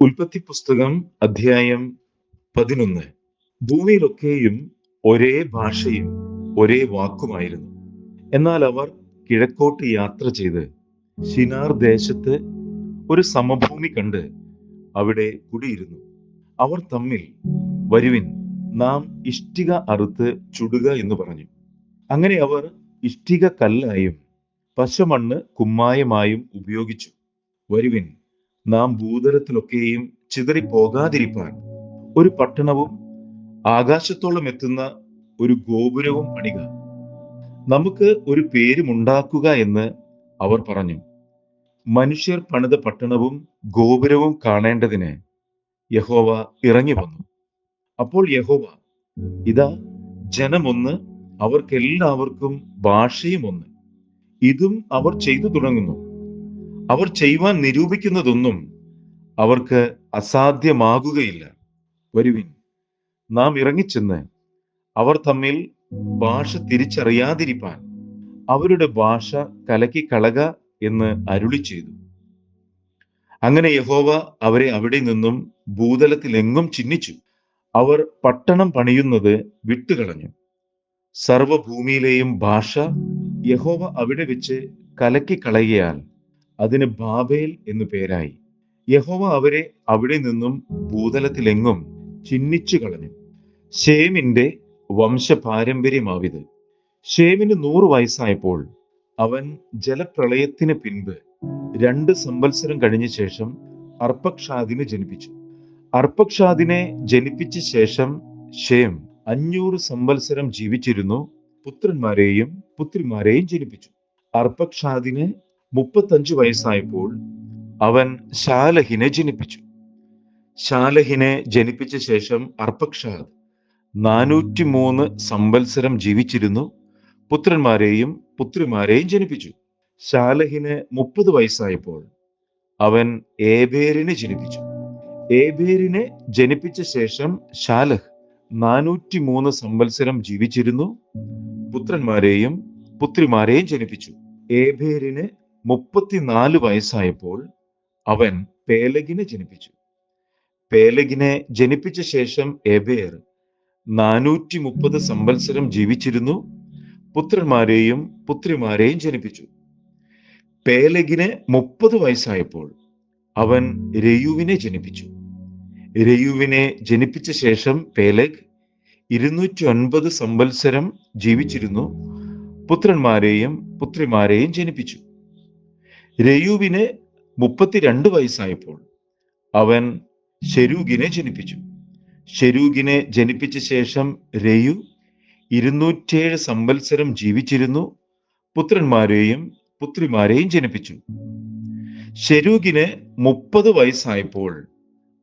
ഉൽപ്പത്തി പുസ്തകം അധ്യായം പതിനൊന്ന്. ഭൂമിയിലൊക്കെയും ഒരേ ഭാഷയും ഒരേ വാക്കുമായിരുന്നു. എന്നാൽ അവർ കിഴക്കോട്ട് യാത്ര ചെയ്ത് ഷിനാർ ദേശത്ത് ഒരു സമഭൂമി കണ്ട് അവിടെ കുടിയിരുന്നു. അവർ തമ്മിൽ വരുവിൻ നാം ഇഷ്ടിക അറുത്ത് ചുടുക എന്ന് പറഞ്ഞു. അങ്ങനെ അവർ ഇഷ്ടിക കല്ലായും പശമണ്ണ് കുമ്മായമായും ഉപയോഗിച്ചു. വരുവിൻ നാം ഭൂതലത്തിലൊക്കെയും ചിതറിപ്പോകാതിരിപ്പാൻ. ഒരു പട്ടണവും ആകാശത്തോളം എത്തുന്ന ഒരു ഗോപുരവും പണിക. നമുക്ക് ഒരു പേരുമുണ്ടാക്കുക എന്ന് അവർ പറഞ്ഞു. മനുഷ്യർ പണിത പട്ടണവും ഗോപുരവും കാണേണ്ടതിന് യഹോവ ഇറങ്ങി വന്നു. അപ്പോൾ യഹോവ ഇതാ ജനമൊന്ന് അവർക്കെല്ലാവർക്കും ഭാഷയും ഒന്ന് ഇതും അവർ ചെയ്തു തുടങ്ങുന്നു. അവർ ചെയ്യുവാൻ നിരൂപിക്കുന്നതൊന്നും അവർക്ക് അസാധ്യമാകുകയില്ല. വരുവിൻ നാം ഇറങ്ങിച്ചെന്ന് അവർ തമ്മിൽ ഭാഷ തിരിച്ചറിയാതിരിപ്പാൻ അവരുടെ ഭാഷ കലക്കി കളക എന്ന് അരുളി ചെയ്തു. അങ്ങനെ യഹോവ അവരെ അവിടെ നിന്നും ഭൂതലത്തിലെങ്ങും ചിഹ്നിച്ചു അവർ പട്ടണം പണിയുന്നത് വിട്ടുകളഞ്ഞു. സർവഭൂമിയിലെയും ഭാഷ യഹോവ അവിടെ വെച്ച് കലക്കി കളകിയാൽ അതിന് ബാബേൽ എന്നു പേരായി. യഹോവ അവരെ അവിടെ നിന്നും ഭൂതലത്തിലെങ്ങും ചിഹ്നിച്ചു കളഞ്ഞു. ഷേമിന്റെ വംശപാരമ്പര്യമാവിത്. ഷേമിന് നൂറ് വയസ്സായപ്പോൾ അവൻ ജലപ്രളയത്തിന് പിൻപ് രണ്ട് സംവത്സരം കഴിഞ്ഞ ശേഷം അർപ്പക്ഷാദിനെ ജനിപ്പിച്ചു. അർപ്പക്ഷാദിനെ ജനിപ്പിച്ച ശേഷം ഷേം അഞ്ഞൂറ് സംവത്സരം ജീവിച്ചിരുന്നു. പുത്രന്മാരെയും പുത്രിമാരെയും ജനിപ്പിച്ചു. അർപ്പക്ഷാദിന് മുപ്പത്തഞ്ചു വയസ്സായപ്പോൾ അവൻ ശാലഹിനെ ജനിപ്പിച്ചു. ശാലഹിനെ ജനിപ്പിച്ച ശേഷം അർപ്പക്ഷാദ് നാനൂറ്റി മൂന്ന് സംവത്സരം ജീവിച്ചിരുന്നു. പുത്രന്മാരെയും പുത്രിമാരെയും ജനിപ്പിച്ചു. ശാലഹിന് മുപ്പത് വയസ്സായപ്പോൾ അവൻ ഏബേരിനെ ജനിപ്പിച്ചു. ഏബേരിനെ ജനിപ്പിച്ച ശേഷം ശാലഹ് നാനൂറ്റി മൂന്ന് സംവത്സരം ജീവിച്ചിരുന്നു. പുത്രന്മാരെയും പുത്രിമാരെയും ജനിപ്പിച്ചു. ഏബേരിന് മുപ്പത്തിനാല് വയസ്സായപ്പോൾ അവൻ പേലഗിനെ ജനിപ്പിച്ചു. പേലഗിനെ ജനിപ്പിച്ച ശേഷം എബേർ നാനൂറ്റി മുപ്പത് സംവത്സരം ജീവിച്ചിരുന്നു. പുത്രന്മാരെയും പുത്രിമാരെയും ജനിപ്പിച്ചു. പേലഗിന് മുപ്പത് വയസ്സായപ്പോൾ അവൻ രയുവിനെ ജനിപ്പിച്ചു. രയുവിനെ ജനിപ്പിച്ച ശേഷം പേലഗ് ഇരുന്നൂറ്റി ഒൻപത് സംവത്സരം ജീവിച്ചിരുന്നു. പുത്രന്മാരെയും പുത്രിമാരെയും ജനിപ്പിച്ചു. രയുവിന് മുപ്പത്തിരണ്ട് വയസ്സായപ്പോൾ അവൻ ഷെരൂഗിനെ ജനിപ്പിച്ചു. ഷെരൂഗിനെ ജനിപ്പിച്ച ശേഷം രയു ഇരുന്നൂറ്റേഴ് സംവത്സരം ജീവിച്ചിരുന്നു. പുത്രന്മാരെയും പുത്രിമാരെയും ജനിപ്പിച്ചു. ഷെരൂഗിന് മുപ്പത് വയസ്സായപ്പോൾ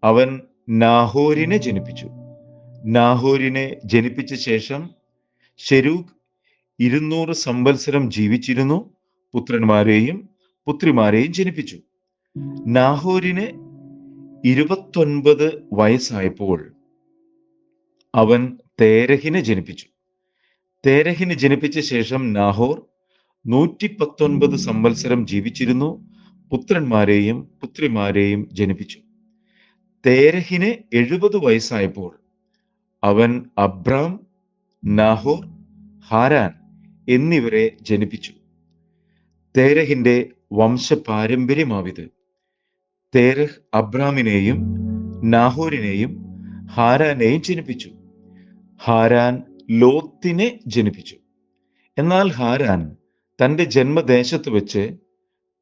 അവൻ നാഹോരിനെ ജനിപ്പിച്ചു. നാഹോരിനെ ജനിപ്പിച്ച ശേഷം ഷെരൂഖ് ഇരുന്നൂറ് സംവത്സരം ജീവിച്ചിരുന്നു. പുത്രന്മാരെയും പുത്രിമാരെയും ജനിപ്പിച്ചു. നാഹോരിന് ഇരുപത്തൊൻപത് വയസ്സായപ്പോൾ അവൻ തേരഹിനെ ജനിപ്പിച്ചു. തേരഹിന് ജനിപ്പിച്ച ശേഷം നാഹോർ നൂറ്റി പത്തൊൻപത് സംവത്സരം ജീവിച്ചിരുന്നു. പുത്രന്മാരെയും പുത്രിമാരെയും ജനിപ്പിച്ചു. തേരഹിന് എഴുപത് വയസ്സായപ്പോൾ അവൻ അബ്രാം നാഹോർ ഹാരാൻ എന്നിവരെ ജനിപ്പിച്ചു. തേരഹിന്റെ വംശപാരമ്പര്യമാവിത്. തേരഹ് അബ്രാമിനെയും നാഹോരിനെയും ഹാരാനെയും ജനിപ്പിച്ചു. ഹാരാൻ ലോത്തിനെ ജനിപ്പിച്ചു. എന്നാൽ ഹാരാൻ തന്റെ ജന്മദേശത്ത് വെച്ച്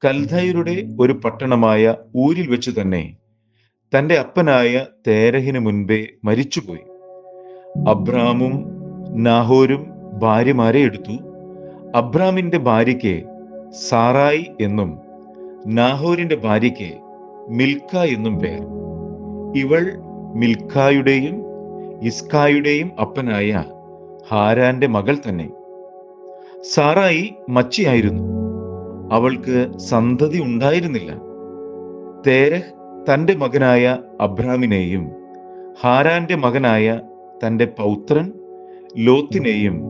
കൽധയരുടെ ഒരു പട്ടണമായ ഊരിൽ വെച്ച് തന്നെ തന്റെ അപ്പനായ തേരഹിന് മുൻപേ മരിച്ചുപോയി. അബ്രാമും നാഹോരും ഭാര്യമാരെ എടുത്തു. അബ്രാമിന്റെ ഭാര്യയ്ക്ക് സാറായി എന്നും നാഹോരിന്റെ ഭാര്യയ്ക്ക് മിൽക്ക എന്നും പേർ. ഇവൾ മിൽക്കായുടെയും ഇസ്കായുടെയും അപ്പനായ ഹാരാന്റെ മകൾ തന്നെ. സാറായി മച്ചിയായിരുന്നു. അവൾക്ക് സന്തതി ഉണ്ടായിരുന്നില്ല. തേരഹ് തന്റെ മകനായ അബ്രാമിനെയും ഹാരാന്റെ മകനായ തന്റെ പൗത്രൻ ലോത്തിനെയും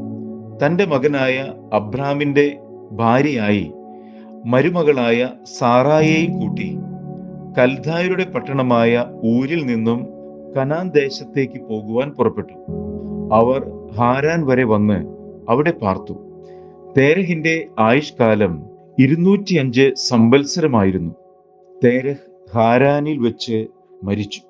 തന്റെ മകനായ അബ്രാമിന്റെ ഭാര്യയായി മരുമകളായ സാറായെയും കൂട്ടി കൽദായരുടെ പട്ടണമായ ഊരിൽ നിന്നും കനാൻ ദേശത്തേക്ക് പോകുവാൻ പുറപ്പെട്ടു. അവർ ഹാരാൻ വരെ വന്ന് അവിടെ പാർത്തു. തേരഹിന്റെ ആയുഷ്കാലം ഇരുന്നൂറ്റിയഞ്ച് സംവത്സരമായിരുന്നു. തേരഹ് ഹാരാനിൽ വെച്ച് മരിച്ചു.